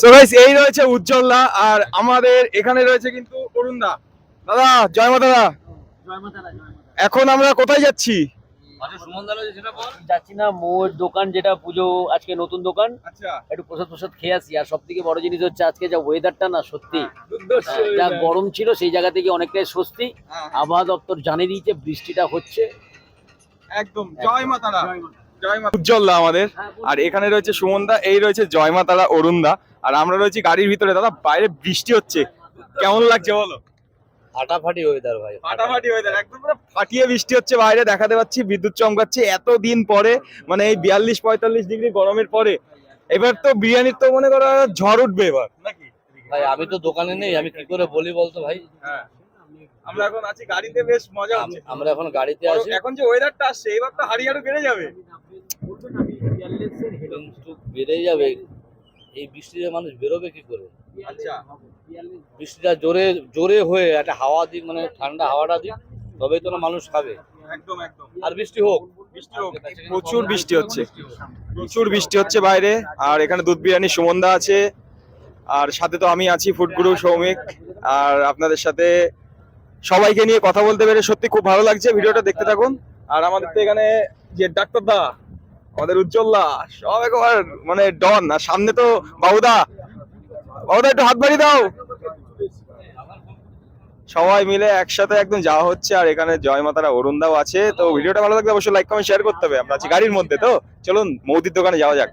So guys এই রয়েছে উজ্জ্বলদা আর আমাদের এখানে রয়েছে কিন্তু অরুণদা। দাদা জয় মাতা দা। এখন আমরা কোথায় যাচ্ছি? যাচ্ছি না মোর দোকান যেটা পুজো আজকে নতুন দোকান। আচ্ছা। একটু প্রসাদ প্রসাদ খেয়ে আসি। আর সব থেকে বড় জিনিস হচ্ছে আজকে যা ওয়েদারটা না সত্যি। যা গরম ছিল সেই জায়গা থেকে অনেকটাই স্বস্তি। আবহাওয়া দপ্তর জানিয়ে দিয়েছে বৃষ্টিটা হচ্ছে। একদম। জয় মাতারা জয় মা উজ্জ্বলদা আমাদের। আর এখানে রয়েছে সুমনদা এই রয়েছে জয় মাতারা অরুণদা আর আমরা রয়েছি গাড়ির ভিতরে। দাদা বাইরে বৃষ্টি হচ্ছে। কেমন লাগছে বলো? ফাটাফাটি ওয়েদার ভাই ফাটাফাটি। ওয়েদার একদম পুরো ফাটিয়ে বৃষ্টি হচ্ছে বাইরে দেখাতে পাচ্ছি বিদ্যুৎ চমকাচ্ছে এত দিন পরে মানে এই বিয়াল্লিশ পঁয়তাল্লিশ ডিগ্রি গরমের পরে। এবার তো বিরিয়ানির তো মনে করো ঝড় উঠবে এবার নাকি? ভাই আমি তো দোকানে নেই আমি কি করে বলি বলতো ভাই? হ্যাঁ আমরা এখন আছি গাড়িতে বেশ মজা হচ্ছে। আমরা এখন গাড়িতে আছি। এখন যে ওয়েদারটা আসছে এবার তো হাড়ি আরও বেড়ে যাবে। বেড়ে যাবে। এই বৃষ্টিতে মানুষ বেরোবে কি করে? আচ্ছা। বৃষ্টিটা জোরে জোরে হয়ে একটা হাওয়া দিক মানে ঠান্ডা হাওয়াটা দিক তবেই তো না মানুষ খাবে। একদম একদম। আর বৃষ্টি হোক। প্রচুর বৃষ্টি হচ্ছে। প্রচুর বৃষ্টি হচ্ছে বাইরে। আর এখানে দুধ বিরিয়ানি সুমনদা আছে। আর সাথে তো আমি আছি ফুডগুরু সৌমিক। আর আপনাদের সাথে সবাইকে নিয়ে কথা বলতে পেরে সত্যি খুব ভালো লাগছে। ভিডিওটা দেখতে থাকুন। আর আমাদের তো এখানে যে ডাক্তার দা আমাদের উজ্জ্বলদা সব একবার মানে ডন, আর সামনে তো বাবুদা বাবুদা একটু হাত বাড়িয়ে দাও। সবাই মিলে একসাথে একদম যাওয়া হচ্ছে, আর এখানে জয় মাতারা, অরুণদাও আছে। তো ভিডিওটা ভালো লাগলে অবশ্যই লাইক কমেন্ট শেয়ার করতে হবে। আমরা আছি গাড়ির মধ্যে, তো চলুন মৌদির দোকানে যাওয়া যাক।